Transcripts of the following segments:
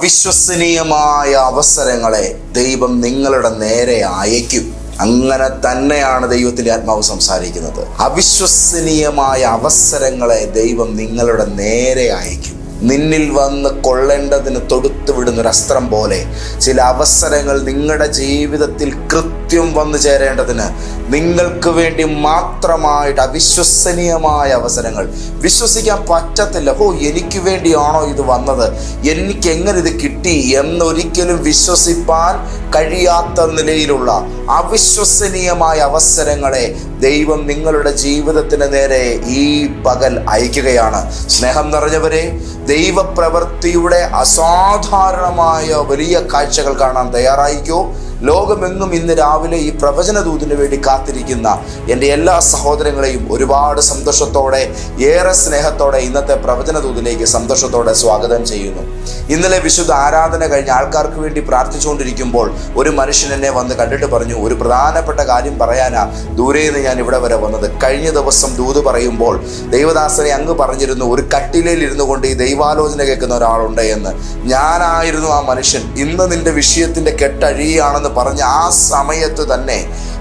അവിശ്വസനീയമായ അവസരങ്ങളെ ദൈവം നിങ്ങളുടെ നേരെ അയക്കും അങ്ങനെ തന്നെയാണ് ദൈവത്തിന്റെ ആത്മാവ് സംസാരിക്കുന്നത്. അവിശ്വസനീയമായ അവസരങ്ങളെ ദൈവം നിങ്ങളുടെ നേരെ അയക്കും നിന്നിൽ വന്ന് കൊള്ളേണ്ടതിന് തൊടുത്തു വിടുന്ന ഒരു അസ്ത്രം പോലെ ചില അവസരങ്ങൾ നിങ്ങളുടെ ജീവിതത്തിൽ കൃത്യം വന്നു ചേരേണ്ടതിന് നിങ്ങൾക്ക് വേണ്ടി മാത്രമായിട്ട് അവിശ്വസനീയമായ അവസരങ്ങൾ. വിശ്വസിക്കാൻ പറ്റത്തില്ല. ഓ എനിക്ക് വേണ്ടിയാണോ ഇത് വന്നത്? എനിക്ക് എങ്ങനെ ഇത് കിട്ടി എന്നൊരിക്കലും വിശ്വസിപ്പാൻ കഴിയാത്ത നിലയിലുള്ള അവിശ്വസനീയമായ അവസരങ്ങളെ ദൈവം നിങ്ങളുടെ ജീവിതത്തിന് നേരെ ഈ പകൽ അയക്കുകയാണ്. സ്നേഹം നിറഞ്ഞവരെ ദൈവപ്രവൃത്തിയുടെ അസാധാരണമായ വലിയ കാഴ്ചകൾ കാണാൻ തയ്യാറായിക്കോ ലോകമെങ്ങും ഇന്ന് രാവിലെ ഈ പ്രവചന ദൂതിന് വേണ്ടി കാത്തിരിക്കുന്ന എന്റെ എല്ലാ സഹോദരങ്ങളെയും ഒരുപാട് സന്തോഷത്തോടെ ഏറെ സ്നേഹത്തോടെ ഇന്നത്തെ പ്രവചന ദൂതിലേക്ക് സന്തോഷത്തോടെ സ്വാഗതം ചെയ്യുന്നു. ഇന്നലെ വിശുദ്ധ ആരാധന കഴിഞ്ഞ ആൾക്കാർക്ക് വേണ്ടി പ്രാർത്ഥിച്ചുകൊണ്ടിരിക്കുമ്പോൾ ഒരു മനുഷ്യൻ എന്നെ വന്ന് കണ്ടിട്ട് പറഞ്ഞു ഒരു പ്രധാനപ്പെട്ട കാര്യം പറയാനാ ദൂരെ നിന്ന് ഞാൻ ഇവിടെ വരെ വന്നത്. കഴിഞ്ഞ ദിവസം ദൂത് പറയുമ്പോൾ ദൈവദാസനെ അങ്ങ് പറഞ്ഞിരുന്നു ഒരു കട്ടിലയിൽ ഇരുന്നു കൊണ്ട് ഈ ദൈവാലോചന കേൾക്കുന്ന ഒരാളുണ്ട് എന്ന്. ഞാനായിരുന്നു ആ മനുഷ്യൻ. ഇന്ന് നിന്റെ വിഷയത്തിന്റെ കെട്ടഴിയാണെന്ന് പറഞ്ഞ ആ സമയത്ത് തന്നെ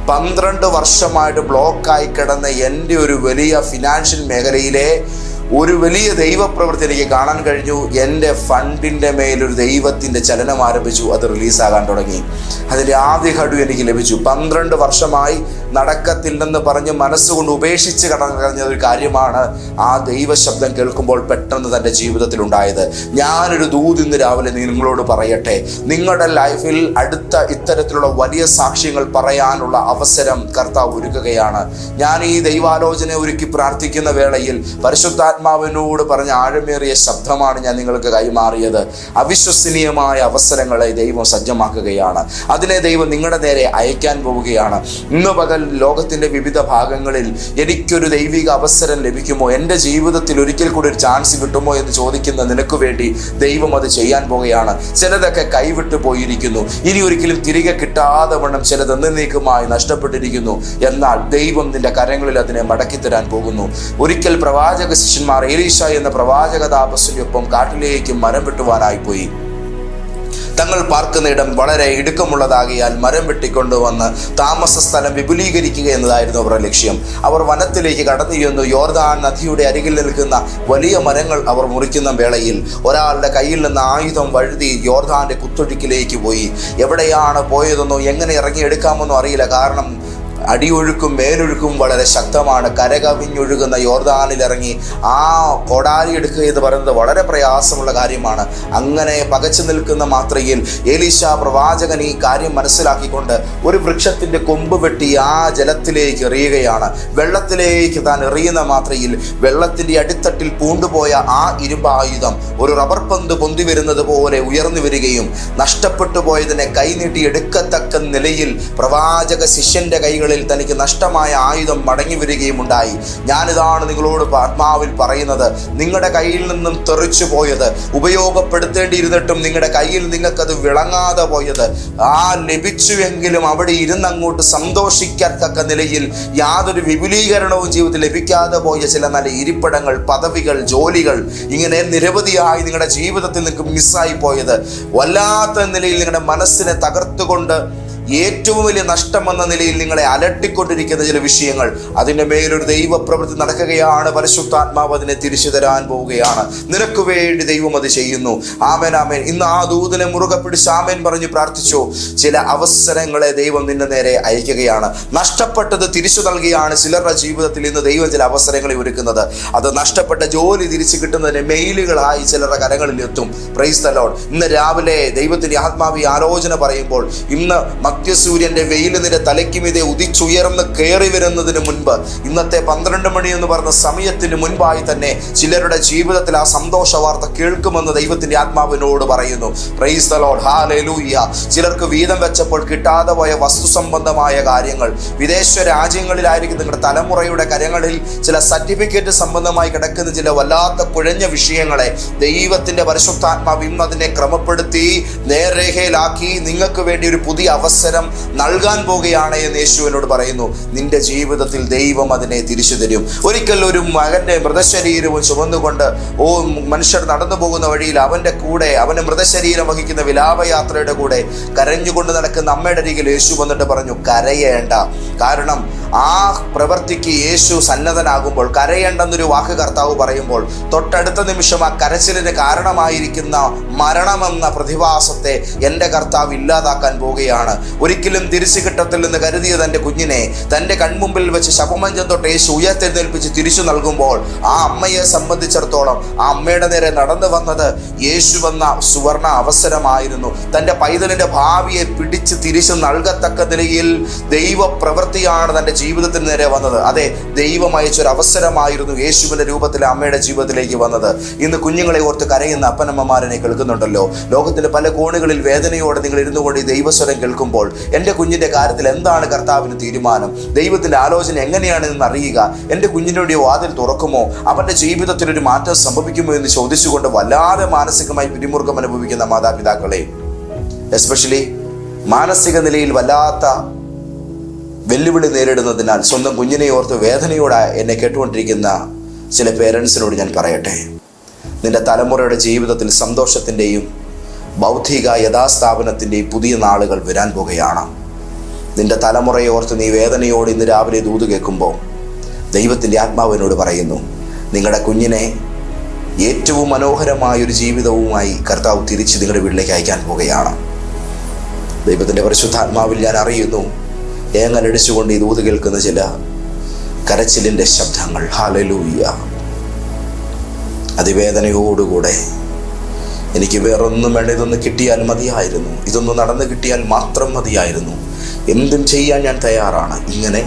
പന്ത്രണ്ട് വർഷമായിട്ട് ബ്ലോക്കായി കിടന്ന എന്റെ ഒരു വലിയ ഫിനാൻഷ്യൽ മേഖലയിലെ ഒരു വലിയ ദൈവപ്രവൃത്തി എനിക്ക് കാണാൻ കഴിഞ്ഞു. എന്റെ ഫണ്ടിന്റെ മേലൊരു ദൈവത്തിന്റെ ചലനം ആരംഭിച്ചു. അത് റിലീസാകാൻ തുടങ്ങി. അതിന്റെ ആദ്യ ഘടു എനിക്ക് ലഭിച്ചു. പന്ത്രണ്ട് വർഷമായി നടക്കത്തില്ലെന്ന് പറഞ്ഞ് മനസ്സുകൊണ്ട് ഉപേക്ഷിച്ച് കടന്നു ഒരു കാര്യമാണ് ആ ദൈവശബ്ദം കേൾക്കുമ്പോൾ പെട്ടെന്ന് തന്റെ ജീവിതത്തിൽ ഉണ്ടായത്. ഞാനൊരു ദൂത് ഇന്ന് രാവിലെ നിങ്ങളോട് പറയട്ടെ. നിങ്ങളുടെ ലൈഫിൽ അടുത്ത ഇത്തരത്തിലുള്ള വലിയ സാക്ഷ്യങ്ങൾ പറയാനുള്ള അവസരം കർത്താവ് ഒരുക്കുകയാണ്. ഞാൻ ഈ ദൈവാലോചന ഒരുക്കി പ്രാർത്ഥിക്കുന്ന വേളയിൽ പരിശുദ്ധാത്മാവിനോട് പറഞ്ഞ ആഴമേറിയ ശബ്ദമാണ് ഞാൻ നിങ്ങൾക്ക് കൈമാറിയത്. അവിശ്വസനീയമായ അവസരങ്ങളെ ദൈവം സജ്ജമാക്കുകയാണ്. അതിനെ ദൈവം നിങ്ങളുടെ നേരെ അയക്കാൻ പോവുകയാണ്. ഇന്ന് പകൽ ലോകത്തിന്റെ വിവിധ ഭാഗങ്ങളിൽ എനിക്കൊരു ദൈവിക അവസരം ലഭിക്കുമോ? എന്റെ ജീവിതത്തിൽ ഒരിക്കൽ കൂടി ഒരു ചാൻസ് കിട്ടുമോ എന്ന് ചോദിക്കുന്ന നിനക്ക് വേണ്ടി ദൈവം അത് ചെയ്യാൻ പോവുകയാണ്. ചിലതൊക്കെ കൈവിട്ടു പോയിരിക്കുന്നു. ഇനി ഒരിക്കലും തിരികെ കിട്ടാതെ വണ്ണം ചിലത് എന്നേക്കുമായി നഷ്ടപ്പെട്ടിരിക്കുന്നു. എന്നാൽ ദൈവം നിന്റെ കരങ്ങളിൽ അതിനെ മടക്കിത്തരാൻ പോകുന്നു. ഒരിക്കൽ പ്രവാചക ശിഷ്യന്മാർ ഏലീഷ എന്ന പ്രവാചക താപസിനൊപ്പം കാട്ടിലേക്ക് മരം വെട്ടുവാനായി പോയി. തങ്ങൾ പാർക്കുന്ന ഇടം വളരെ ഇടുക്കമുള്ളതാകിയാൽ മരം വെട്ടിക്കൊണ്ടുവന്ന് താമസ സ്ഥലം വിപുലീകരിക്കുക എന്നതായിരുന്നു അവരുടെ ലക്ഷ്യം. അവർ വനത്തിലേക്ക് കടന്നു ചെന്നു യോർദാൻ നദിയുടെ അരികിൽ നിൽക്കുന്ന വലിയ മരങ്ങൾ അവർ മുറിക്കുന്ന വേളയിൽ ഒരാളുടെ കയ്യിൽ നിന്ന് ആയുധം വഴുതി യോർദാന്റെ കുത്തൊഴുക്കിലേക്ക് പോയി. എവിടെയാണ് പോയതെന്നോ എങ്ങനെ ഇറങ്ങിയെടുക്കാമെന്നോ അറിയില്ല. കാരണം അടിയൊഴുക്കും മേലൊഴുക്കും വളരെ ശക്തമാണ്. കരകവിഞ്ഞൊഴുകുന്ന യോർദാനിൽ ഇറങ്ങി ആ കൊടാലി എടുക്കുക എന്ന് പറയുന്നത് വളരെ പ്രയാസമുള്ള കാര്യമാണ്. അങ്ങനെ പകച്ചു നിൽക്കുന്ന മാത്രയിൽ ഏലീശ പ്രവാചകൻ ഈ കാര്യം മനസ്സിലാക്കിക്കൊണ്ട് ഒരു വൃക്ഷത്തിന്റെ കൊമ്പ് വെട്ടി ആ ജലത്തിലേക്ക് എറിയുകയാണ്. വെള്ളത്തിലേക്ക് താൻ എറിയുന്ന മാത്രയിൽ വെള്ളത്തിന്റെ അടിത്തട്ടിൽ പൂണ്ടുപോയ ആ ഇരുമ്പായുധം ഒരു റബ്ബർ പന്ത് പൊന്തി വരുന്നത് പോലെ ഉയർന്നു വരികയും നഷ്ടപ്പെട്ടു പോയതിനെ കൈനീട്ടി എടുക്കത്തക്ക നിലയിൽ പ്രവാചക ശിഷ്യന്റെ കൈകളിൽ തനിക്ക് നഷ്ടമായ ആയുധം മടങ്ങി വരികയും ഉണ്ടായി ഞാനിതാണ് നിങ്ങളോട് ആത്മാവിൽ പറയുന്നത്. നിങ്ങളുടെ കയ്യിൽ നിന്നും തെറിച്ചു പോയത്. ഉപയോഗപ്പെടുത്തേണ്ടിയിരുന്നിട്ടും നിങ്ങളുടെ കയ്യിൽ നിങ്ങൾക്കത് വിളങ്ങാതെ പോയത്. ആ ലഭിച്ചുവെങ്കിലും അവിടെ ഇരുന്നങ്ങോട്ട് സന്തോഷിക്കത്തക്ക നിലയിൽ യാതൊരു വിപുലീകരണവും ജീവിതത്തിൽ ലഭിക്കാതെ പോയ ചില നല്ല ഇരിപ്പിടങ്ങൾ പദവികൾ ജോലികൾ ഇങ്ങനെ നിരവധിയായി നിങ്ങളുടെ ജീവിതത്തിൽ നിങ്ങൾക്ക് മിസ്സായി പോയത്. വല്ലാത്ത നിലയിൽ നിങ്ങളുടെ മനസ്സിനെ തകർത്തുകൊണ്ട് ഏറ്റവും വലിയ നഷ്ടം എന്ന നിലയിൽ നിങ്ങളെ അലട്ടിക്കൊണ്ടിരിക്കുന്ന ചില വിഷയങ്ങൾ അതിന്റെ മേലൊരു ദൈവപ്രവൃത്തി നടക്കുകയാണ്. പരിശുദ്ധാത്മാവ് അതിനെ തിരിച്ചു തരാൻ പോവുകയാണ്. നിനക്ക് വേണ്ടി ദൈവം അത് ചെയ്യുന്നു. ആമേൻ ആമേൻ. ഇന്ന് ആ ദൂതനെ മുറുകെ പിടിച്ച് ആമേൻ പറഞ്ഞു പ്രാർത്ഥിച്ചു. ചില അവസരങ്ങളെ ദൈവം നിന്റെ നേരെ അയക്കുകയാണ്. നഷ്ടപ്പെട്ടത് തിരിച്ചു നൽകിയാണ് ചിലരുടെ ജീവിതത്തിൽ ഇന്ന് ദൈവം ചില അവസരങ്ങളെ ഒരുക്കുന്നത്. അത് നഷ്ടപ്പെട്ട ജോലി തിരിച്ചു കിട്ടുന്നതിന് മെയിലുകളായി ചിലരുടെ കരങ്ങളിൽ എത്തും പ്രൈസ് തലോൺ ഇന്ന് രാവിലെ ദൈവത്തിന്റെ ആത്മാവി ആലോചന പറയുമ്പോൾ ഇന്ന് മധ്യസൂര്യന്റെ വെയിൽ നിന്റെ തലയ്ക്കുമിതേ ഉദിച്ചുയർന്ന് കയറി വരുന്നതിന് മുൻപ് ഇന്നത്തെ പന്ത്രണ്ട് മണി എന്ന് പറഞ്ഞ സമയത്തിന് മുൻപായി തന്നെ ചിലരുടെ ജീവിതത്തിൽ ആ സന്തോഷ വാർത്ത കേൾക്കുമെന്ന് ദൈവത്തിന്റെ ആത്മാവിനോട് പറയുന്നു. പ്രൈസ് ചിലർക്ക് വീതം വെച്ചപ്പോൾ കിട്ടാതെ പോയ വസ്തു സംബന്ധമായ കാര്യങ്ങൾ. വിദേശ രാജ്യങ്ങളിലായിരിക്കും നിങ്ങളുടെ തലമുറയുടെ കരങ്ങളിൽ ചില സർട്ടിഫിക്കറ്റ് സംബന്ധമായി കിടക്കുന്ന ചില വല്ലാത്ത കുഴഞ്ഞ വിഷയങ്ങളെ ദൈവത്തിന്റെ പരിശുദ്ധാത്മാവ് ഇന്ന് അതിനെ ക്രമപ്പെടുത്തി നേർരേഖയിലാക്കി നിങ്ങൾക്ക് വേണ്ടി ഒരു പുതിയ അവസരം അവസരം നൽകാൻ പോകുകയാണ് എന്ന് യേശുവിനോട് പറയുന്നു. നിന്റെ ജീവിതത്തിൽ ദൈവം അതിനെ തിരിച്ചു തരും. ഒരിക്കൽ ഒരു മകന്റെ മൃതശരീരവും ചുമന്നുകൊണ്ട് ഓ മനുഷ്യർ നടന്നു പോകുന്ന വഴിയിൽ അവന്റെ കൂടെ അവന്റെ മൃതശരീരം വഹിക്കുന്ന വിലാപയാത്രയുടെ കൂടെ കരഞ്ഞുകൊണ്ട് നടക്കുന്ന അമ്മയുടെ അരികിൽ യേശു വന്നിട്ട് പറഞ്ഞു കരയേണ്ട. കാരണം ആ പ്രവൃത്തിക്ക് യേശു സന്നദ്ധനാകുമ്പോൾ കരയേണ്ടെന്നൊരു വാക്ക് കർത്താവ് പറയുമ്പോൾ തൊട്ടടുത്ത നിമിഷം ആ കരച്ചിലിന് കാരണമായിരിക്കുന്ന മരണമെന്ന പ്രതിഭാസത്തെ എന്റെ കർത്താവ് ഇല്ലാതാക്കാൻ പോവുകയാണ്. ഒരിക്കലും തിരിച്ചു കിട്ടത്തില്ലെന്ന് കരുതിയ തന്റെ കുഞ്ഞിനെ തന്റെ കൺമുമ്പിൽ വെച്ച് ശവമഞ്ചം തൊട്ട് യേശു ഉയർത്തെഴുന്നേൽപ്പിച്ച് തിരിച്ചു നൽകുമ്പോൾ ആ അമ്മയെ സംബന്ധിച്ചിടത്തോളം ആ അമ്മയുടെ നേരെ നടന്നു വന്നത് യേശു വന്ന സുവർണ അവസരമായിരുന്നു. തന്റെ പൈതലിന്റെ ഭാവിയെ പിടിച്ച് തിരിച്ചു നൽകത്തക്ക നിലയിൽ ദൈവ പ്രവൃത്തിയാണ് തന്റെ ജീവിതത്തിന് നേരെ വന്നത്. അതെ ദൈവം അയച്ചൊരു അവസരമായിരുന്നു യേശുവിന്റെ രൂപത്തിൽ അമ്മയുടെ ജീവിതത്തിലേക്ക് വന്നത്. ഇന്ന് കുഞ്ഞുങ്ങളെ ഓർത്ത് കരയുന്ന അപ്പനമ്മമാരനെ കേൾക്കുന്നുണ്ടല്ലോ. ലോകത്തിന്റെ പല കോണുകളിൽ വേദനയോടെ നിങ്ങൾ ഇരുന്നു കൊണ്ട് ദൈവസ്വരം കേൾക്കുമ്പോൾ എന്റെ കുഞ്ഞിന്റെ കാര്യത്തിൽ എന്താണ് കർത്താവിന് തീരുമാനം? ദൈവത്തിന്റെ ആലോചന എങ്ങനെയാണെന്ന് അറിയുക. എന്റെ കുഞ്ഞിന്റെ വാതിൽ തുറക്കുമോ? അവന്റെ ജീവിതത്തിൽ ഒരു മാറ്റം സംഭവിക്കുമോ എന്ന് ചോദിച്ചുകൊണ്ട് വല്ലാതെ മാനസികമായി പിരിമുറുക്കം അനുഭവിക്കുന്ന മാതാപിതാക്കളെ എസ്പെഷ്യലി മാനസിക നിലയിൽ വല്ലാത്ത വെല്ലുവിളി നേരിടുന്നതിനാൽ സ്വന്തം കുഞ്ഞിനെ ഓർത്ത് വേദനയോടെ എന്നെ കേട്ടുകൊണ്ടിരിക്കുന്ന ചില പേരൻസിനോട് ഞാൻ പറയട്ടെ. നിന്റെ തലമുറയുടെ ജീവിതത്തിൽ സന്തോഷത്തിന്റെയും ബൗദ്ധിക യഥാസ്ഥാപനത്തിന്റെ പുതിയ നാളുകൾ വരാൻ പോകുകയാണ്. നിന്റെ തലമുറയെ ഓർത്ത് നീ വേദനയോട് ഇന്ന് രാവിലെ ദൂത് കേൾക്കുമ്പോൾ ദൈവത്തിന്റെ ആത്മാവിനോട് പറയുന്നു നിങ്ങളുടെ കുഞ്ഞിനെ ഏറ്റവും മനോഹരമായൊരു ജീവിതവുമായി കർത്താവ് തിരിച്ച് നിങ്ങളുടെ വീട്ടിലേക്ക് അയക്കാൻ പോവുകയാണ് ദൈവത്തിന്റെ പരിശുദ്ധാത്മാവിൽ ഞാൻ അറിയുന്നു ഏങ്ങലടിച്ചുകൊണ്ട് ഈ ദൂത് കേൾക്കുന്ന ചില കരച്ചിലിന്റെ ശബ്ദങ്ങൾ. ഹാലലൂയ്യ അതിവേദനയോടുകൂടെ എനിക്ക് വേറൊന്നും വേണ്ട ഇതൊന്ന് കിട്ടിയാൽ മതിയായിരുന്നു. ഇതൊന്ന് നടന്നു കിട്ടിയാൽ മാത്രം മതിയായിരുന്നു. എന്തും ചെയ്യാൻ ഞാൻ തയ്യാറാണ്. ഇങ്ങനെ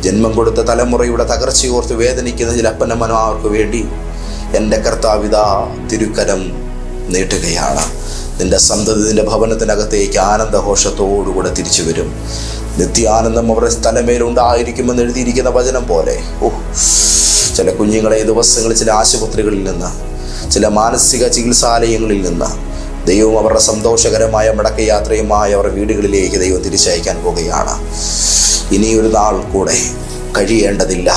ജന്മം കൊടുത്ത തലമുറയുടെ തകർച്ചയോർത്ത് വേദനിക്കുന്ന ചില അപ്പനമ്മമാർക്ക് വേണ്ടി എന്റെ കർത്താവിത തിരുക്കരം നീട്ടുകയാണ്. നിന്റെ സന്തതി നിന്റെ ഭവനത്തിനകത്തേക്ക് ആനന്ദഘോഷത്തോടുകൂടെ തിരിച്ചു വരും. നിത്യാനന്ദം അവരുടെ സ്ഥലമേലുണ്ടായിരിക്കുമെന്ന് എഴുതിയിരിക്കുന്ന വചനം പോലെ. ഓ ചില കുഞ്ഞുങ്ങളെ ദിവസങ്ങളിൽ ചില ആശുപത്രികളിൽ നിന്ന് ചില മാനസിക ചികിത്സാലയങ്ങളിൽ നിന്ന് ദൈവം അവരുടെ സന്തോഷകരമായ മടക്കയാത്രയുമായി അവരുടെ വീടുകളിലേക്ക് ദൈവം തിരിച്ചയക്കാൻ പോവുകയാണ്. ഇനിയൊരു നാൾ കൂടെ കഴിയേണ്ടതില്ല.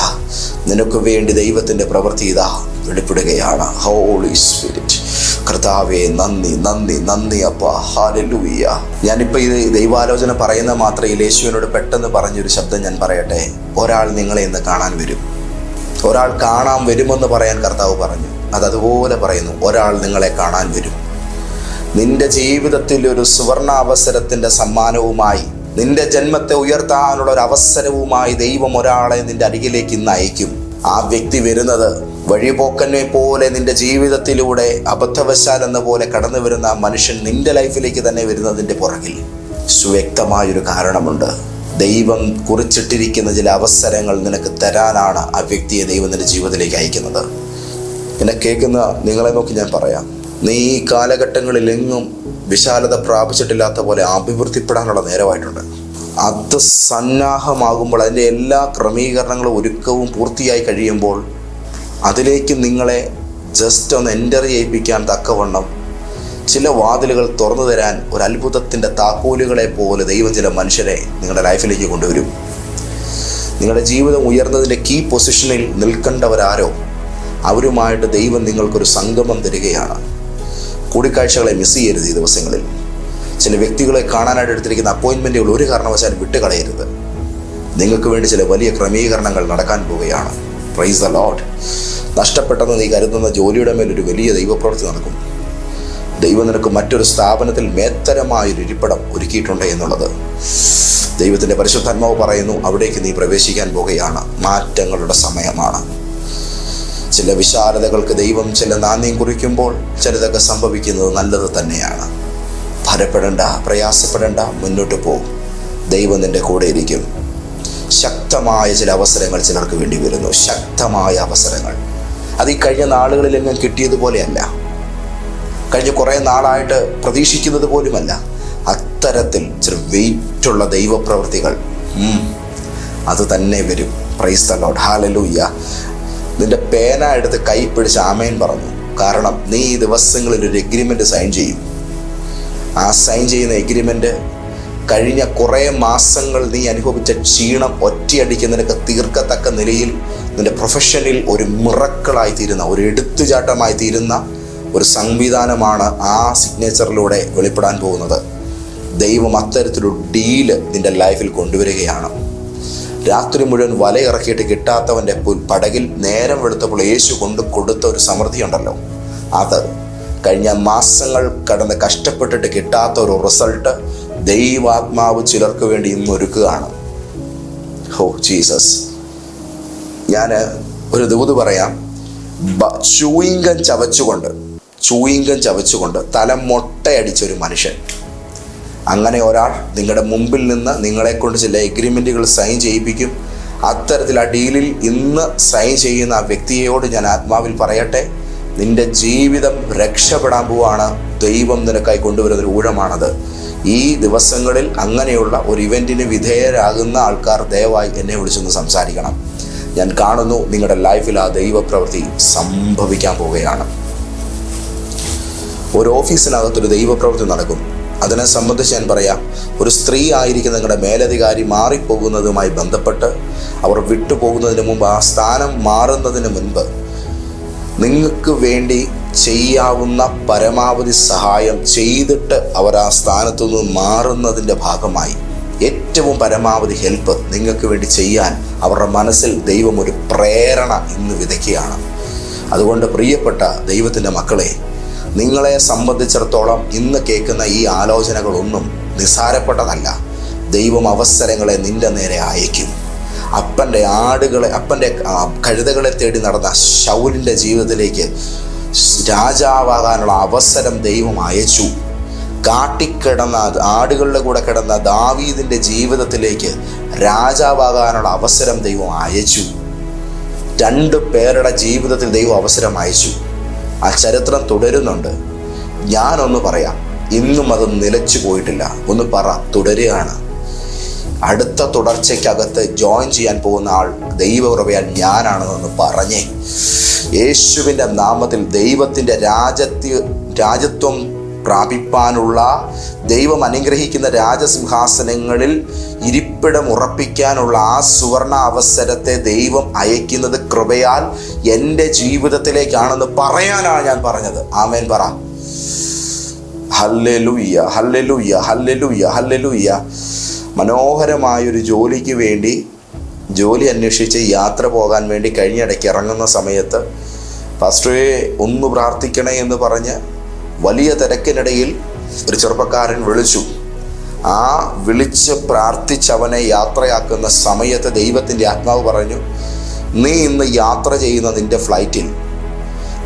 നിനക്ക് വേണ്ടി ദൈവത്തിന്റെ പ്രവൃത്തി ഇതാ വെളിപ്പെടുകയാണ്. ഹോളി സ്പിരിറ്റ് കർത്താവെ നന്ദി നന്ദി നന്ദി അപ്പ. ഹാലലൂയ്യ ഞാനിപ്പോൾ ഇത് ദൈവാലോചന പറയുന്ന മാത്രമേ യേശുവിനോട് പെട്ടെന്ന് പറഞ്ഞൊരു ശബ്ദം ഞാൻ പറയട്ടെ? ഒരാൾ നിങ്ങളെ ഇന്ന് കാണാൻ വരും. ഒരാൾ കാണാൻ വരുമെന്ന് പറയാൻ കർത്താവ് പറഞ്ഞു. അത് അതുപോലെ പറയുന്നു ഒരാൾ നിങ്ങളെ കാണാൻ വരും. നിന്റെ ജീവിതത്തിൽ ഒരു സുവർണാവസരത്തിന്റെ സമ്മാനവുമായി നിന്റെ ജന്മത്തെ ഉയർത്താനുള്ള ഒരു അവസരവുമായി ദൈവം ഒരാളെ നിന്റെ അരികിലേക്ക് ഇന്ന് അയക്കും ആ വ്യക്തി വരുന്നത് വഴിപോക്കനെ പോലെ നിന്റെ ജീവിതത്തിലൂടെ അബദ്ധവശാൽ എന്ന പോലെ കടന്നു വരുന്ന മനുഷ്യൻ നിന്റെ ലൈഫിലേക്ക് തന്നെ വരുന്നതിന്റെ പുറകിൽ. സുവ്യക്തമായൊരു കാരണമുണ്ട്. ദൈവം കുറിച്ചിട്ടിരിക്കുന്ന ചില അവസരങ്ങൾ നിനക്ക് തരാനാണ് ആ വ്യക്തിയെ ദൈവം നിന്റെ ജീവിതത്തിലേക്ക് അയക്കുന്നത്. എന്നെ കേൾക്കുന്ന നിങ്ങളെ നോക്കി ഞാൻ പറയാം. നീ ഈ കാലഘട്ടങ്ങളിലെങ്ങും വിശാലത പ്രാപിച്ചിട്ടില്ലാത്ത പോലെ അഭിവൃദ്ധിപ്പെടാനുള്ള നേരമായിട്ടുണ്ട്. അത് സന്നാഹമാകുമ്പോൾ അതിന്റെ എല്ലാ ക്രമീകരണങ്ങളും ഒരുക്കവും പൂർത്തിയായി കഴിയുമ്പോൾ അതിലേക്ക് നിങ്ങളെ ജസ്റ്റ് ഒന്ന് എന്റർ ചെയ്യിപ്പിക്കാൻ തക്കവണ്ണം ചില വാതിലുകൾ തുറന്നു തരാൻ ഒരു അത്ഭുതത്തിന്റെ താക്കോലുകളെ പോലെ ദൈവം ചില മനുഷ്യരെ നിങ്ങളുടെ ലൈഫിലേക്ക് കൊണ്ടുവരും. നിങ്ങളുടെ ജീവിതം ഉയർന്നതിന്റെ കീ പൊസിഷനിൽ നിൽക്കേണ്ടവരാരോ? അവരുമായിട്ട് ദൈവം നിങ്ങൾക്കൊരു സംഗമം തരികയാണ്. കൂടിക്കാഴ്ചകളെ മിസ് ചെയ്യരുത് ഈ ദിവസങ്ങളിൽ. ചില വ്യക്തികളെ കാണാനായിട്ട് എടുത്തിരിക്കുന്ന അപ്പോയിൻമെന്റുകൾ ഒരു കാരണവശാലും വിട്ടുകളയരുത്. നിങ്ങൾക്ക് വേണ്ടി ചില വലിയ ക്രമീകരണങ്ങൾ നടക്കാൻ പോവുകയാണ്. പ്രൈസ് ദ ലോഡ് നഷ്ടപ്പെട്ടെന്ന് നീ കരുതുന്ന ജോലിയുടെ ഒരു വലിയ ദൈവപ്രവൃത്തി നടക്കും. ദൈവം നിനക്ക് മറ്റൊരു സ്ഥാപനത്തിൽ മേത്തരമായൊരു ഇരിപ്പിടം ഒരുക്കിയിട്ടുണ്ട് എന്നുള്ളത്. ദൈവത്തിന്റെ പരിശുദ്ധാത്മാവ് പറയുന്നു അവിടേക്ക് നീ പ്രവേശിക്കാൻ പോകുകയാണ് മാറ്റങ്ങളുടെ സമയമാണ്. ചില വിശാലതകൾക്ക് ദൈവം ചില നാന്ദ്യം കുറിക്കുമ്പോൾ ചിലതൊക്കെ സംഭവിക്കുന്നത് നല്ലത് തന്നെയാണ്. ഭരപ്പെടേണ്ട പ്രയാസപ്പെടേണ്ട മുന്നോട്ട് പോകും ദൈവം നിന്റെ കൂടെ ഇരിക്കും. ശക്തമായ ചില അവസരങ്ങൾ ചിലർക്ക് വേണ്ടി വരുന്നു. ശക്തമായ അവസരങ്ങൾ. അത് ഈ കഴിഞ്ഞ നാളുകളിലെങ്ങും കിട്ടിയതുപോലെയല്ല. കഴിഞ്ഞ കുറേ നാളായിട്ട് പ്രതീക്ഷിക്കുന്നത് പോലുമല്ല. അത്തരത്തിൽ ചില വെയിറ്റുള്ള ദൈവപ്രവൃത്തികൾ. അത് തന്നെ വരും. പ്രൈസ് ഹാലലൂയ്യ നിന്റെ പേന എടുത്ത് കൈ പിടിച്ച് ആമയൻ പറഞ്ഞു. കാരണം നീ ഈ ദിവസങ്ങളിൽ ഒരു എഗ്രിമെന്റ് സൈൻ ചെയ്യും. ആ സൈൻ ചെയ്യുന്ന എഗ്രിമെന്റ് കഴിഞ്ഞ കുറേ മാസങ്ങൾ നീ അനുഭവിച്ച ക്ഷീണം ഒറ്റയടിക്ക് നിനക്ക് തീർക്കത്തക്ക നിലയിൽ നിന്റെ പ്രൊഫഷനിൽ ഒരു മിറക്കളായി തീരുന്ന ഒരു എടുത്തുചാട്ടമായി തീരുന്ന ഒരു സംവിധാനമാണ് ആ സിഗ്നേച്ചറിലൂടെ വെളിപ്പെടാൻ പോകുന്നത്. ദൈവം അത്തരത്തിലൊരു ഡീൽ നിന്റെ ലൈഫിൽ കൊണ്ടുവരികയാണ്. രാത്രി മുഴുവൻ വലയിറക്കിയിട്ട് കിട്ടാത്തവന്റെ പുൽ- പടകിൽ നേരം വെളുത്തപ്പോൾ യേശു കൊണ്ട് കൊടുത്ത ഒരു സമൃദ്ധിയുണ്ടല്ലോ. അത് കഴിഞ്ഞ മാസങ്ങൾ കടന്ന് കഷ്ടപ്പെട്ടിട്ട് കിട്ടാത്ത ഒരു റിസൾട്ട് ദൈവാത്മാവ് ചിലർക്ക് വേണ്ടി ഇന്ന് ഒരുക്കുകയാണ്. ഹോ ജീസസ്. ഞാൻ ഒരു ദൂത് പറയാം. ചൂയിങ്കം ചവച്ചുകൊണ്ട് ചൂയിങ്കം ചവച്ചുകൊണ്ട് തല മൊട്ടയടിച്ച ഒരു മനുഷ്യൻ. അങ്ങനെ ഒരാൾ നിങ്ങളുടെ മുമ്പിൽ നിന്ന് നിങ്ങളെ കൊണ്ട് ചില എഗ്രിമെന്റുകൾ സൈൻ ചെയ്യിപ്പിക്കും. അത്തരത്തിൽ ആ ഡീലിൽ ഇന്ന് സൈൻ ചെയ്യുന്ന ആ വ്യക്തിയോട് ഞാൻ ആത്മാവിൽ പറയട്ടെ നിന്റെ ജീവിതം രക്ഷപ്പെടാൻ പോവാണ്. ദൈവം നിനക്കായി കൊണ്ടുവരുന്ന ഒരു ഊഴമാണത്. ഈ ദിവസങ്ങളിൽ അങ്ങനെയുള്ള ഒരു ഇവന്റിന് വിധേയരാകുന്ന ആൾക്കാർ ദയവായി എന്നെ വിളിച്ചൊന്ന് സംസാരിക്കണം. ഞാൻ കാണുന്നു നിങ്ങളുടെ ലൈഫിൽ ആ ദൈവപ്രവൃത്തി സംഭവിക്കാൻ പോവുകയാണ്. ഒരു ഓഫീസിനകത്തൊരു ദൈവപ്രവൃത്തി നടക്കും. അതിനെ സംബന്ധിച്ച് ഞാൻ പറയാം. ഒരു സ്ത്രീ ആയിരിക്കുന്ന നിങ്ങളുടെ മേലധികാരി മാറിപ്പോകുന്നതുമായി ബന്ധപ്പെട്ട് അവർ വിട്ടുപോകുന്നതിന് മുമ്പ് ആ സ്ഥാനം മാറുന്നതിന് മുൻപ് നിങ്ങൾക്ക് വേണ്ടി ചെയ്യാവുന്ന പരമാവധി സഹായം ചെയ്തിട്ട് അവർ ആ സ്ഥാനത്തു നിന്ന് മാറുന്നതിന്റെ ഭാഗമായി. ഏറ്റവും പരമാവധി ഹെൽപ്പ് നിങ്ങൾക്ക് വേണ്ടി ചെയ്യാൻ അവരുടെ മനസ്സിൽ ദൈവം ഒരു പ്രേരണ ഇന്ന് വിതയ്ക്കുകയാണ്. അതുകൊണ്ട് പ്രിയപ്പെട്ട ദൈവത്തിന്റെ മക്കളെ നിങ്ങളെ സംബന്ധിച്ചിടത്തോളം ഇന്ന് കേൾക്കുന്ന ഈ ആലോചനകളൊന്നും നിസ്സാരപ്പെട്ടതല്ല. ദൈവം അവസരങ്ങളെ നിന്റെ നേരെ അയക്കും അപ്പന്റെ ആടുകളെ അപ്പന്റെ കഴുതകളെ തേടി നടന്ന ശൗലിന്റെ ജീവിതത്തിലേക്ക് രാജാവാകാനുള്ള അവസരം ദൈവം അയച്ചു. കാട്ടിക്കിടന്ന ആടുകളുടെ കൂടെ കിടന്ന ദാവീദിന്റെ ജീവിതത്തിലേക്ക് രാജാവാകാനുള്ള അവസരം ദൈവം അയച്ചു. രണ്ട് പേരുടെ ജീവിതത്തിൽ ദൈവം അവസരം അയച്ചു. ആ ചരിത്രം തുടരുന്നുണ്ട്. ഞാനൊന്ന് പറയാം. ഇന്നും അത് നിലച്ചു പോയിട്ടില്ല. ഒന്ന് പറ തുടരുകയാണ്. അടുത്ത തുടർച്ചയ്ക്കകത്ത് ജോയിൻ ചെയ്യാൻ പോകുന്ന ആൾ ദൈവകൃപയാൽ ഞാനാണെന്നൊന്ന് പറഞ്ഞേ. യേശുവിന്റെ നാമത്തിൽ ദൈവത്തിന്റെ രാജത്യ രാജ്യത്വം പ്രാപിപ്പാനുള്ള ദൈവം അനുഗ്രഹിക്കുന്ന രാജസിംഹാസനങ്ങളിൽ ഇരിപ്പിടം ഉറപ്പിക്കാനുള്ള ആ സുവർണ അവസരത്തെ ദൈവം അയക്കുന്നത് കൃപയാൽ എന്റെ ജീവിതത്തിലേക്കാണെന്ന് പറയാനാണ് ഞാൻ പറഞ്ഞത്. ആമേൻ പറ. ഹല്ലുയ്യ ഹല്ലുയ്യ ഹല്ലുയ്യ ഹല്ലുയ്യ മനോഹരമായൊരു ജോലിക്ക് വേണ്ടി ജോലി അന്വേഷിച്ച് യാത്ര പോകാൻ വേണ്ടി കഴിഞ്ഞിടയ്ക്ക് ഇറങ്ങുന്ന സമയത്ത് പാസ്റ്ററെ ഒന്ന് പ്രാർത്ഥിക്കണേ എന്ന് പറഞ്ഞ് വലിയ തിരക്കിനിടയിൽ ഒരു ചെറുപ്പക്കാരൻ വിളിച്ചു. ആ വിളിച്ച് പ്രാർത്ഥിച്ചവനെ യാത്രയാക്കുന്ന സമയത്ത് ദൈവത്തിന്റെ ആത്മാവ് പറഞ്ഞു നീ ഇന്ന് യാത്ര ചെയ്യുന്ന നിന്റെ ഫ്ലൈറ്റിൽ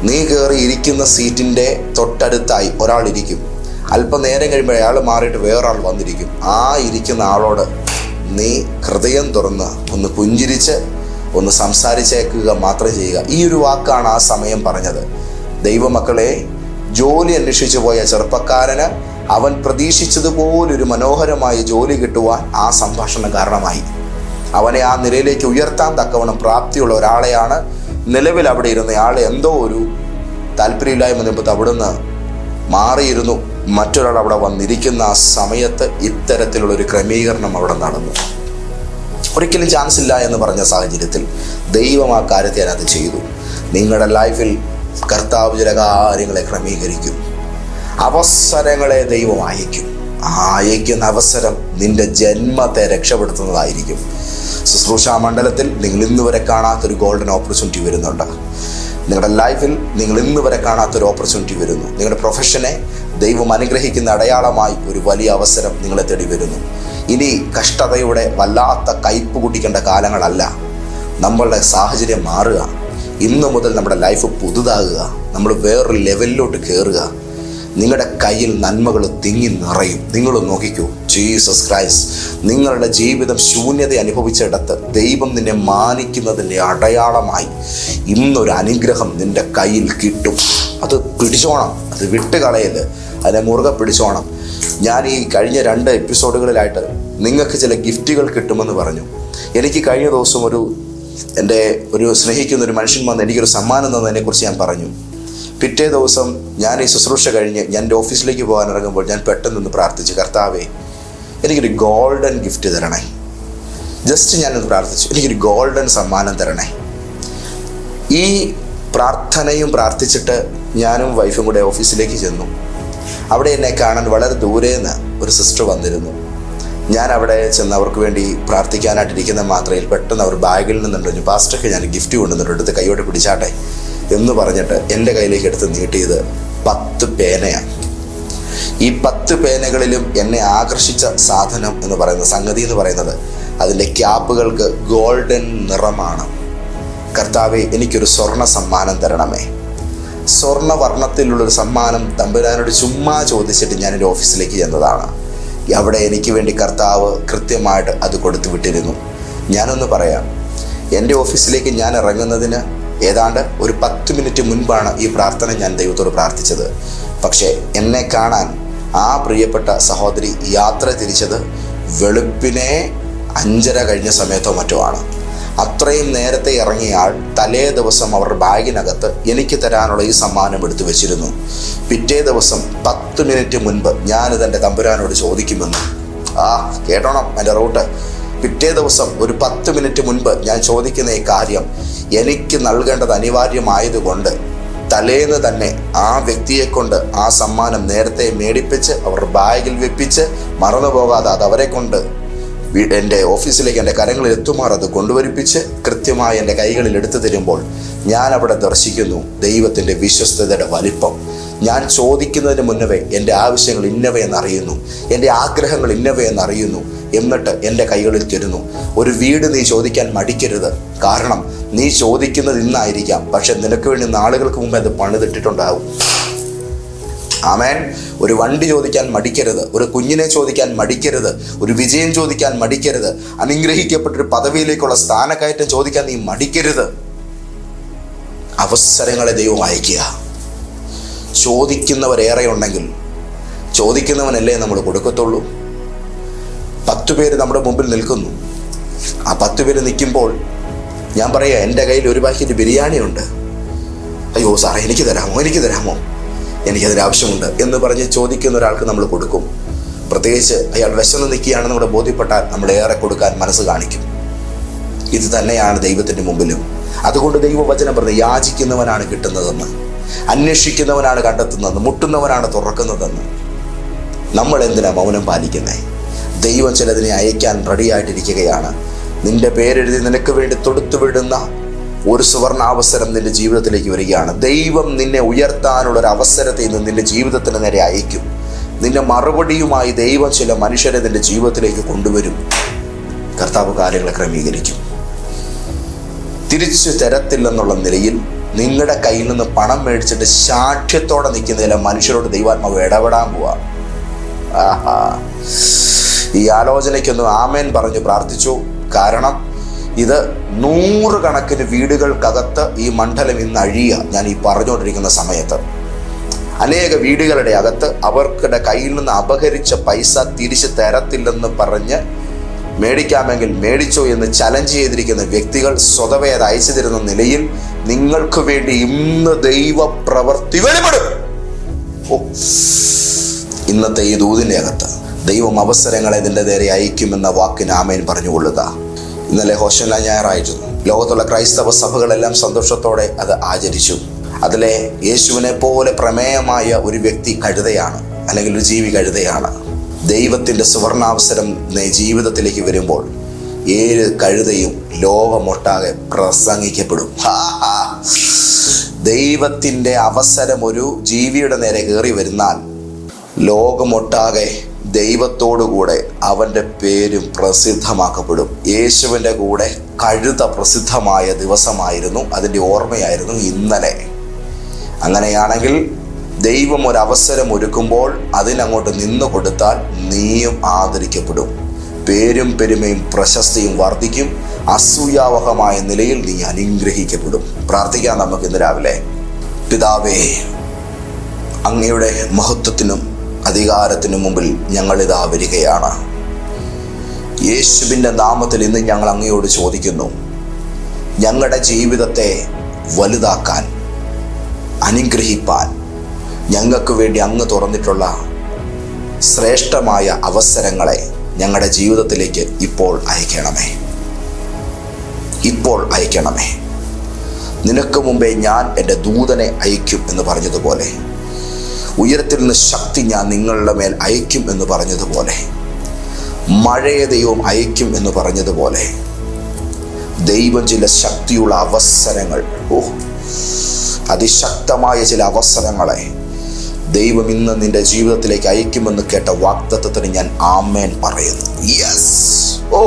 നീ കയറി ഇരിക്കുന്ന സീറ്റിന്റെ തൊട്ടടുത്തായി ഒരാൾ ഇരിക്കും. അല്പനേരം കഴിയുമ്പോൾ അയാൾ മാറിയിട്ട് വേറൊരാൾ വന്നിരിക്കും. ആ ഇരിക്കുന്ന ആളോട് നീ ഹൃദയം തുറന്ന് ഒന്ന് പുഞ്ചിരിച്ച് ഒന്ന് സംസാരിച്ചേക്കുക മാത്രം ചെയ്യുക. ഈ ഒരു വാക്കാണ് ആ സമയം പറഞ്ഞത്. ദൈവമക്കളെ ജോലി അന്വേഷിച്ചു പോയ ചെറുപ്പക്കാരന് അവൻ പ്രതീക്ഷിച്ചതുപോലൊരു മനോഹരമായ ജോലി കിട്ടുവാൻ ആ സംഭാഷണം കാരണമായി. അവനെ ആ നിലയിലേക്ക് ഉയർത്താൻ തക്കവണ്ണം പ്രാപ്തിയുള്ള ഒരാളെയാണ് നിലവിൽ അവിടെ ഇരുന്ന ആൾ എന്തോ ഒരു താല്പര്യമില്ലായ്മ നിമിത്തം അവിടുന്ന് മാറിയിരുന്നു. മറ്റൊരാൾ അവിടെ വന്നിരിക്കുന്ന ആ സമയത്ത് ഇത്തരത്തിലുള്ള ഒരു ക്രമീകരണം അവിടെ നടന്നു. ഒരിക്കലും ചാൻസ് ഇല്ല എന്ന് പറഞ്ഞ സാഹചര്യത്തിൽ ദൈവം ആ കാര്യത്തെ അതിനകത്ത് ചെയ്തു. നിങ്ങളുടെ ലൈഫിൽ കർത്താവ് ചില കാര്യങ്ങളെ ക്രമീകരിക്കും. അവസരങ്ങളെ ദൈവം അയക്കും. അയക്കുന്ന അവസരം നിന്റെ ജന്മത്തെ രക്ഷപ്പെടുത്തുന്നതായിരിക്കും. ശുശ്രൂഷ മണ്ഡലത്തിൽ നിങ്ങൾ ഇന്ന് വരെ കാണാത്തൊരു ഗോൾഡൻ ഓപ്പർച്യൂണിറ്റി വരുന്നുണ്ട്. നിങ്ങളുടെ ലൈഫിൽ നിങ്ങൾ ഇന്ന് വരെ കാണാത്തൊരു ഓപ്പർച്യൂണിറ്റി വരുന്നു. നിങ്ങളുടെ പ്രൊഫഷനെ ദൈവം അനുഗ്രഹിക്കുന്ന അടയാളമായി ഒരു വലിയ അവസരം നിങ്ങളെ തേടി വരുന്നു. ഇനി കഷ്ടതയുടെ വല്ലാത്ത കയ്പ് കുടിക്കേണ്ട കാലങ്ങളല്ല. നമ്മളുടെ സാഹചര്യം മാറുക. ഇന്നു മുതൽ നമ്മുടെ ലൈഫ് പുതുതാകുക. നമ്മൾ വേറൊരു ലെവലിലോട്ട് കയറുക നിങ്ങളുടെ കയ്യിൽ നന്മകൾ തിങ്ങി നിറയും. നിങ്ങൾ നോക്കിക്കൂ. ജീസസ് ക്രൈസ് നിങ്ങളുടെ ജീവിതം ശൂന്യത അനുഭവിച്ചിടത്ത് ദൈവം നിന്നെ മാനിക്കുന്നതിന്റെ അടയാളമായി. ഇന്നൊരു അനുഗ്രഹം നിന്റെ കയ്യിൽ കിട്ടും. അത് പിടിച്ചോണം. അത് വിട്ട് കളയൽ അതിനെ മുറുകെ പിടിച്ചോണം. ഞാൻ ഈ കഴിഞ്ഞ രണ്ട് എപ്പിസോഡുകളിലായിട്ട് നിങ്ങൾക്ക് ചില ഗിഫ്റ്റുകൾ കിട്ടുമെന്ന് പറഞ്ഞു. എനിക്ക് കഴിഞ്ഞ ദിവസം ഒരു എന്റെ ഒരു സ്നേഹിക്കുന്ന ഒരു മനുഷ്യൻ വന്ന് എനിക്കൊരു സമ്മാനം തന്നതിനെക്കുറിച്ച് ഞാൻ പറഞ്ഞു. പിറ്റേ ദിവസം ഞാൻ ഈ ശുശ്രൂഷ കഴിഞ്ഞ് ഞാൻ എന്റെ ഓഫീസിലേക്ക് പോകാൻ ഇറങ്ങുമ്പോൾ ഞാൻ പെട്ടെന്ന് പ്രാർത്ഥിച്ചു കർത്താവേ എനിക്കൊരു ഗോൾഡൻ ഗിഫ്റ്റ് തരണേ. ജസ്റ്റ് ഞാനൊന്ന് പ്രാർത്ഥിച്ചു എനിക്കൊരു ഗോൾഡൻ സമ്മാനം തരണേ. ഈ പ്രാർത്ഥനയും പ്രാർത്ഥിച്ചിട്ട് ഞാനും വൈഫും കൂടെ ഓഫീസിലേക്ക് ചെന്നു. അവിടെ എന്നെ കാണാൻ വളരെ ദൂരെ നിന്ന് ഒരു സിസ്റ്റർ വന്നിരുന്നു. ഞാൻ അവിടെ ചെന്ന് അവർക്ക് വേണ്ടി പ്രാർത്ഥിക്കാനായിട്ടിരിക്കുന്ന മാത്രയിൽ പെട്ടെന്ന് അവർ ബാഗിൽ നിന്നുണ്ട് പാസ്റ്റർക്ക് ഞാൻ ഗിഫ്റ്റ് കൊണ്ടുവന്നിട്ട് എടുത്ത് കൈയോടെ പിടിച്ചാട്ടെ. എന്ന് പറഞ്ഞിട്ട് എന്റെ കയ്യിലേക്ക് എടുത്ത് നീട്ടിയത് പത്ത് പേനയാണ്. ഈ പത്ത് പേനകളിലും എന്നെ ആകർഷിച്ച സാധനം എന്ന് പറയുന്ന സംഗതി എന്ന് പറയുന്നത് അതിന്റെ ക്യാപ്പുകൾക്ക് ഗോൾഡൻ നിറമാണ്. കർത്താവെ എനിക്കൊരു സ്വർണ സമ്മാനം തരണമേ. സ്വർണ വർണത്തിലുള്ളൊരു സമ്മാനം തമ്പുരാനോട് ചുമ്മാ ചോദിച്ചിട്ട് എന്റെ ഓഫീസിലേക്ക് ചെന്നതാണ്. അവിടെ എനിക്ക് വേണ്ടി കർത്താവ് കൃത്യമായിട്ട് അത് കൊടുത്തു വിട്ടിരുന്നു. ഞാനൊന്ന് പറയാം. എന്റെ ഓഫീസിലേക്ക് ഞാൻ ഇറങ്ങുന്നതിന് ഏതാണ്ട് ഒരു പത്ത് മിനിറ്റ് മുൻപാണ് ഈ പ്രാർത്ഥന ഞാൻ ദൈവത്തോട് പ്രാർത്ഥിച്ചത്. പക്ഷേ എന്നെ കാണാൻ ആ പ്രിയപ്പെട്ട സഹോദരി യാത്ര തിരിച്ചത് വെളുപ്പിനെ അഞ്ചര കഴിഞ്ഞ സമയത്തോ മറ്റോ ആണ്. അത്രയും നേരത്തെ ഇറങ്ങിയ ആൾ തലേ ദിവസം അവർ ബാഗിനകത്ത് എനിക്ക് തരാനുള്ള ഈ സമ്മാനം എടുത്തു വെച്ചിരുന്നു. പിറ്റേ ദിവസം പത്ത് മിനിറ്റ് മുൻപ് ഞാനിത് എന്റെ തമ്പുരാനോട് ചോദിക്കുമെന്ന്. ആ കേട്ടോണം എന്റെ റൂട്ട്. പിറ്റേ ദിവസം ഒരു പത്ത് മിനിറ്റ് മുൻപ് ഞാൻ ചോദിക്കുന്ന ഈ കാര്യം എനിക്ക് നൽകേണ്ടത് അനിവാര്യമായതുകൊണ്ട് തലേന്ന് തന്നെ ആ വ്യക്തിയെ കൊണ്ട് ആ സമ്മാനം നേരത്തെ മേടിപ്പിച്ച് അവർ ബാഗിൽ വെപ്പിച്ച് മറന്നു പോകാതെ അത് അവരെ കൊണ്ട് എന്റെ ഓഫീസിലേക്ക് എന്റെ കരങ്ങളിൽ എത്തുമാർ അത് കൊണ്ടുവരിപ്പിച്ച് കൃത്യമായി എന്റെ കൈകളിൽ എടുത്തു തരുമ്പോൾ ഞാൻ അവിടെ ദർശിക്കുന്നു ദൈവത്തിന്റെ വിശ്വസ്തതയുടെ വലിപ്പം. ഞാൻ ചോദിക്കുന്നതിന് മുന്നവേ എന്റെ ആവശ്യങ്ങൾ ഇന്നവയെന്ന് അറിയുന്നു എന്റെ ആഗ്രഹങ്ങൾ ഇന്നവയെന്ന് അറിയുന്നു എന്നിട്ട് എന്റെ കൈകളിൽ തരുന്നു. ഒരു വീട് നീ ചോദിക്കാൻ മടിക്കരുത്. കാരണം നീ ചോദിക്കുന്നത് ഇന്നായിരിക്കാം. പക്ഷെ നിനക്ക് വേണ്ടി നാളുകൾക്ക് മുമ്പേ അത് പണിതിട്ടിട്ടുണ്ടാവും. ആമേൻ. ഒരു വണ്ടി ചോദിക്കാൻ മടിക്കരുത്. ഒരു കുഞ്ഞിനെ ചോദിക്കാൻ മടിക്കരുത്. ഒരു വിജയം ചോദിക്കാൻ മടിക്കരുത്. അനുഗ്രഹിക്കപ്പെട്ടൊരു പദവിയിലേക്കുള്ള സ്ഥാനക്കയറ്റം ചോദിക്കാൻ നീ മടിക്കരുത്. അവസരങ്ങളെ ദൈവം അയക്കുക ചോദിക്കുന്നവരേറെ ഉണ്ടെങ്കിൽ ചോദിക്കുന്നവനല്ലേ നമ്മൾ കൊടുക്കത്തുള്ളൂ. പത്ത് പേര് നമ്മുടെ മുമ്പിൽ നിൽക്കുന്നു. ആ പത്ത് പേര് നിൽക്കുമ്പോൾ ഞാൻ പറയാം എന്റെ കയ്യിൽ ഒരു പാക്കറ്റ് ബിരിയാണി ഉണ്ട് അയ്യോ സാറേ എനിക്ക് തരാമോ? എനിക്ക് തരാമോ? എനിക്കതിന് ആവശ്യമുണ്ട് എന്ന് പറഞ്ഞ് ചോദിക്കുന്ന ഒരാൾക്ക് നമ്മൾ കൊടുക്കും. പ്രത്യേകിച്ച് അയാൾ വിശന്ന് നിൽക്കുകയാണെന്ന് നമ്മുടെ ബോധ്യപ്പെട്ടാൽ നമ്മൾ ഏറെ കൊടുക്കാൻ മനസ്സ് കാണിക്കും. ഇത് തന്നെയാണ് ദൈവത്തിന്റെ മുമ്പിലും. അതുകൊണ്ട് ദൈവവചനം പറഞ്ഞ് യാചിക്കുന്നവനാണ് കിട്ടുന്നതെന്ന് അന്വേഷിക്കുന്നവനാണ് കണ്ടെത്തുന്നതെന്ന് മുട്ടുന്നവനാണ് തുറക്കുന്നതെന്ന്. നമ്മൾ എന്തിനാ മൗനം പാലിക്കുന്നേ? ദൈവം ചിലതിനെ അയക്കാൻ റെഡിയായിട്ടിരിക്കുകയാണ്. നിന്റെ പേരെഴുതി നിനക്ക് വേണ്ടി തൊടുത്തു വിടുന്ന ഒരു സുവർണാവസരം നിന്റെ ജീവിതത്തിലേക്ക് വരികയാണ്. ദൈവം നിന്നെ ഉയർത്താനുള്ള ഒരു അവസരത്തെ ഇന്ന് നിന്റെ ജീവിതത്തിന് നേരെ അയക്കും നിന്റെ മറുപടിയുമായി ദൈവം ചില മനുഷ്യരെ നിന്റെ ജീവിതത്തിലേക്ക് കൊണ്ടുവരും. കർത്താവ് കാര്യങ്ങളെ ക്രമീകരിക്കും. തിരിച്ചു തരത്തില്ലെന്നുള്ള നിലയിൽ നിങ്ങളുടെ കയ്യിൽ നിന്ന് പണം മേടിച്ചിട്ട് ശാഠ്യത്തോടെ നിൽക്കുന്ന ചില മനുഷ്യരോട് ദൈവാത്മാവ് ഇടപെടാൻ പോവാ. ആഹാ. ഈ ആലോചനയ്ക്കൊന്ന് ആമേൻ പറഞ്ഞു പ്രാർത്ഥിച്ചു. കാരണം ഇത് നൂറുകണക്കിന് വീടുകൾക്കകത്ത് ഈ മണ്ഡലം ഇന്ന് അഴിയുക. ഞാൻ ഈ പറഞ്ഞുകൊണ്ടിരിക്കുന്ന സമയത്ത്. അനേക വീടുകളുടെ അകത്ത് അവർക്കിടെ കയ്യിൽ നിന്ന് അപഹരിച്ച പൈസ തിരിച്ചു തരത്തില്ലെന്ന് പറഞ്ഞ് മേടിക്കാമെങ്കിൽ മേടിച്ചോ എന്ന് ചലഞ്ച് ചെയ്തിരിക്കുന്ന വ്യക്തികൾ സ്വതവേ അത് അയച്ചു തരുന്ന നിലയിൽ നിങ്ങൾക്ക് വേണ്ടി ഇന്ന് ദൈവ പ്രവർത്തി വെളിപ്പെടും ഇന്നത്തെ ഈ ദൂതിന്റെ അകത്ത് ദൈവം അവസരങ്ങളെ നിന്റെ നേരെ അയക്കുമെന്ന വാക്കിന് ആമേൻ പറഞ്ഞുകൊള്ളുക. ഇന്നലെ ഹോഷന ഞായറായിരുന്നു. ലോകത്തുള്ള ക്രൈസ്തവ സഭകളെല്ലാം സന്തോഷത്തോടെ അത് ആചരിച്ചു. അതിലെ യേശുവിനെ പോലെ പ്രമേയമായ ഒരു വ്യക്തി കഴുതയാണ് അല്ലെങ്കിൽ ഒരു ജീവി കഴുതയാണ്. ദൈവത്തിന്റെ സുവർണാവസരം ജീവിതത്തിലേക്ക് വരുമ്പോൾ ഏഴ് കഴുതയും ലോകമൊട്ടാകെ പ്രസംഗിക്കപ്പെടും. ദൈവത്തിന്റെ അവസരം ഒരു ജീവിയുടെ നേരെ കയറി വരുന്നാൽ ലോകമൊട്ടാകെ ദൈവത്തോടുകൂടെ അവന്റെ പേരും പ്രസിദ്ധമാക്കപ്പെടും. യേശുവിന്റെ കൂടെ കഴുത പ്രസിദ്ധമായ ദിവസമായിരുന്നു അതിന്റെ ഓർമ്മയായിരുന്നു ഇന്നലെ. അങ്ങനെയാണെങ്കിൽ ദൈവം ഒരു അവസരം ഒരുക്കുമ്പോൾ അതിനങ്ങോട്ട് നിന്നു കൊടുത്താൽ നീയും ആദരിക്കപ്പെടും. പേരും പെരുമയും പ്രശസ്തിയും വർദ്ധിക്കും അസൂയാവഹമായ നിലയിൽ നീ അനുഗ്രഹിക്കപ്പെടും. പ്രാർത്ഥിക്കാം നമുക്ക് ഇന്ന് രാവിലെ. പിതാവേ അങ്ങയുടെ മഹത്വത്തിനും അധികാരത്തിനും മുമ്പിൽ ഞങ്ങളിതാ വരികയാണ്. യേശുവിന്റെ നാമത്തിൽ ഇന്ന് ഞങ്ങൾ അങ്ങയോട് ചോദിക്കുന്നു ഞങ്ങളുടെ ജീവിതത്തെ വലുതാക്കാൻ അനുഗ്രഹിപ്പാൻ ഞങ്ങൾക്ക് വേണ്ടി അങ്ങ് തുറന്നിട്ടുള്ള ശ്രേഷ്ഠമായ അവസരങ്ങളെ ഞങ്ങളുടെ ജീവിതത്തിലേക്ക് ഇപ്പോൾ അയക്കണമേ. ഇപ്പോൾ അയക്കണമേ. നിനക്ക് മുമ്പേ ഞാൻ എന്റെ ദൂതനെ അയക്കും എന്ന് പറഞ്ഞതുപോലെ ഉയരത്തിൽ നിന്ന് ശക്തി ഞാൻ നിങ്ങളുടെ മേൽ അയക്കും എന്ന് പറഞ്ഞതുപോലെ. മഴയെ ദൈവം അയക്കും എന്ന് പറഞ്ഞതുപോലെ. ദൈവം ചില ശക്തിയുള്ള അവസരങ്ങൾ ഓ അതിശക്തമായ ചില അവസരങ്ങളെ ദൈവം ഇന്ന് നിന്റെ ജീവിതത്തിലേക്ക് അയക്കുമെന്ന് കേട്ട വാക്തത്വത്തിന് ഞാൻ ആമേൻ പറയുന്നു. യെസ് ഓ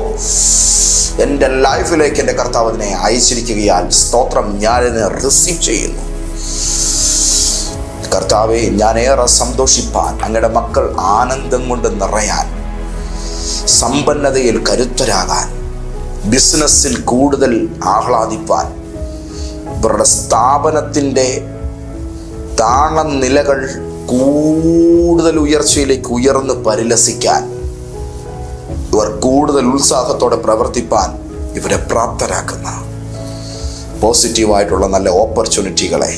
എന്റെ ലൈഫിലേക്ക് എന്റെ കർത്താവ് അതിനെ അയച്ചിരിക്കുകയാൽ സ്തോത്രം ഞാനിതിനെ റിസീവ് ചെയ്യുന്നു. കർത്താവെ ഞാൻ ഏറെ സന്തോഷിപ്പാൻ അങ്ങയുടെ മക്കൾ ആനന്ദം കൊണ്ട് നിറയാൻ സമ്പന്നതയിൽ കരുത്തരാകാൻ ബിസിനസ്സിൽ കൂടുതൽ ആഹ്ലാദിപ്പാൻ ഇവരുടെ സ്ഥാപനത്തിന്റെ താളനിലകൾ കൂടുതൽ ഉയർച്ചയിലേക്ക് ഉയർന്ന് പരിലസിക്കാൻ ഇവർ കൂടുതൽ ഉത്സാഹത്തോടെ പ്രവർത്തിപ്പാൻ ഇവരെ പ്രാപ്തരാക്കുന്ന പോസിറ്റീവായിട്ടുള്ള നല്ല ഓപ്പർച്യൂണിറ്റികളെ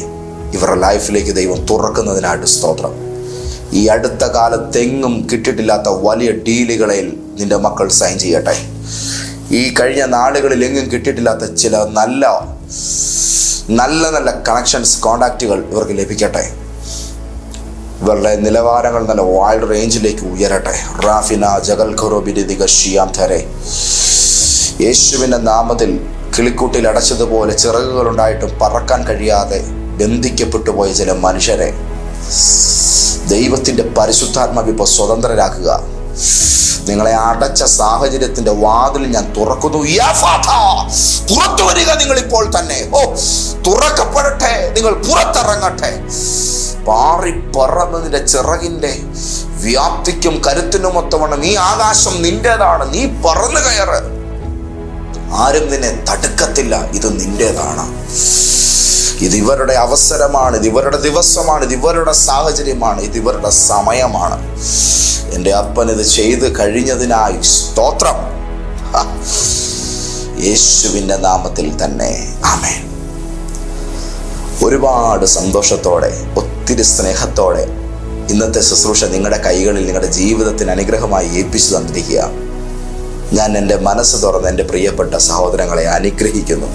ഇവരുടെ ലൈഫിലേക്ക് ദൈവം തുറക്കുന്നതിനായിട്ട് സ്തോത്രം. ഈ അടുത്ത കാലത്തെങ്ങും കിട്ടിയിട്ടില്ലാത്ത വലിയ ഡീലുകളിൽ നിന്റെ മക്കൾ സൈൻ ചെയ്യട്ടെ. ഈ കഴിഞ്ഞ നാളുകളിൽ എങ്ങും കിട്ടിയിട്ടില്ലാത്ത ചില നല്ല നല്ല നല്ല കണക്ഷൻസ് കോണ്ടാക്റ്റുകൾ ഇവർക്ക് ലഭിക്കട്ടെ. ഇവരുടെ നിലവാരങ്ങൾ നല്ല വൈഡ് റേഞ്ചിലേക്ക് ഉയരട്ടെ. റാഫിന ജഗൽ ഖുറോബിരിതിക ഷിയാം ധരെ യേശുവിന്റെ നാമത്തിൽ കിളിക്കൂട്ടിൽ അടച്ചതുപോലെ ചിറകുകളുണ്ടായിട്ടും പറക്കാൻ കഴിയാതെ ബന്ധിക്കപ്പെട്ടു പോയ ചില മനുഷ്യരെ ദൈവത്തിന്റെ പരിശുദ്ധാത്മാവ് ഇപ്പോൾ സ്വതന്ത്രരാക്കുക. നിങ്ങളെ അടച്ച സാഹചര്യത്തിന്റെ വാതിൽ ഞാൻ തുറക്കുന്നു. പുറത്തു വരിക നിങ്ങൾ ഇപ്പോൾ തന്നെ. ഓ തുറക്കപ്പെടട്ടെ. നിങ്ങൾ പുറത്തിറങ്ങട്ടെ. പാറി പറന്നതിന്റെ ചിറകിന്റെ വ്യാപ്തിക്കും കരുത്തിനും ഒത്തവണ്ണം നീ ആകാശം നിന്റേതാണ്. നീ പറന്നു കയറ്. ആരും നിന്നെ തടുക്കത്തില്ല. ഇത് നിന്റേതാണ്. ഇത് ഇവരുടെ അവസരമാണ് ഇത് ഇവരുടെ ദിവസമാണ് ഇത് ഇവരുടെ സാഹചര്യമാണ് ഇത് ഇവരുടെ സമയമാണ്. എന്റെ അപ്പൻ ഇത് ചെയ്ത് കഴിഞ്ഞതിനായി സ്തോത്രം. യേശുവിന്റെ നാമത്തിൽ തന്നെ. ആമേ ഒരുപാട് സന്തോഷത്തോടെ ഒത്തിരി സ്നേഹത്തോടെ ഇന്നത്തെ ശുശ്രൂഷ നിങ്ങളുടെ കൈകളിൽ നിങ്ങളുടെ ജീവിതത്തിന് അനുഗ്രഹമായി ഏൽപ്പിച്ചു തന്നിരിക്കുക ഞാൻ എന്റെ മനസ്സ് തുറന്ന് എന്റെ പ്രിയപ്പെട്ട സഹോദരങ്ങളെ അനുഗ്രഹിക്കുന്നു.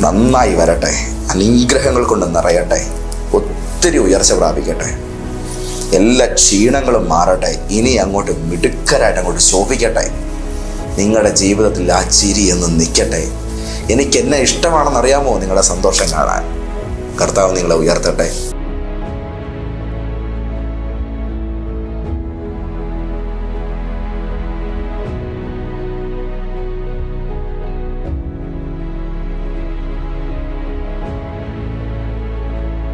നന്നായി വരട്ടെ. അനുഗ്രഹങ്ങൾ കൊണ്ട് നിറയട്ടെ. ഒത്തിരി ഉയർച്ച പ്രാപിക്കട്ടെ. എല്ലാ ക്ഷീണങ്ങളും മാറട്ടെ. ഇനി അങ്ങോട്ട് മിടുക്കരായിട്ട് അങ്ങോട്ട് ശോഭിക്കട്ടെ. നിങ്ങളുടെ ജീവിതത്തിൽ ആ ചിരി എന്ന് നിൽക്കട്ടെ എനിക്ക് എന്നെ ഇഷ്ടമാണെന്ന് അറിയാമോ നിങ്ങളുടെ സന്തോഷം കാണാൻ? കർത്താവ് നിങ്ങളെ ഉയർത്തട്ടെ.